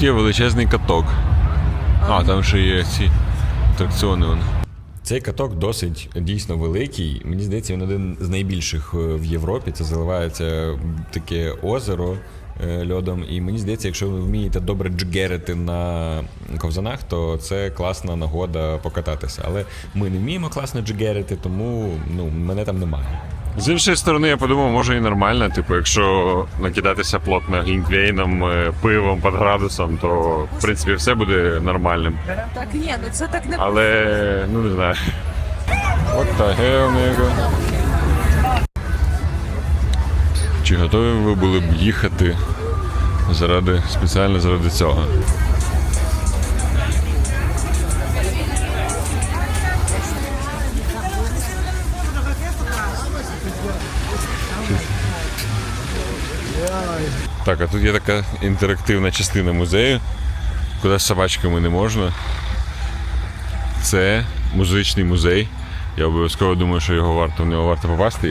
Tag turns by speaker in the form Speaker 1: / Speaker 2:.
Speaker 1: тут є величезний каток. А, там ще є ці атракціони. вон. Цей каток досить дійсно великий. Мені здається, він один з найбільших е, в Європі. Це заливається таке озеро е, льодом. І мені здається, якщо ви вмієте добре джгерити на ковзанах, то це класна нагода покататися. Але ми не вміємо класно джгерити, тому ну, мене там немає.
Speaker 2: З іншої сторони, я подумав, може і нормально. Типу, якщо накидатися плотно глінтвейном, е, пивом під градусом, то в принципі все буде нормальним.
Speaker 3: Так ні, ну це так не
Speaker 2: Але ну не знаю.
Speaker 1: What the hell, nigga? Чи готові ви були б їхати заради спеціально заради цього? Так, а тут є така інтерактивна частина музею, куди з собачками не можна. Це музичний музей. Я обов'язково думаю, що його варто в нього варто попасти.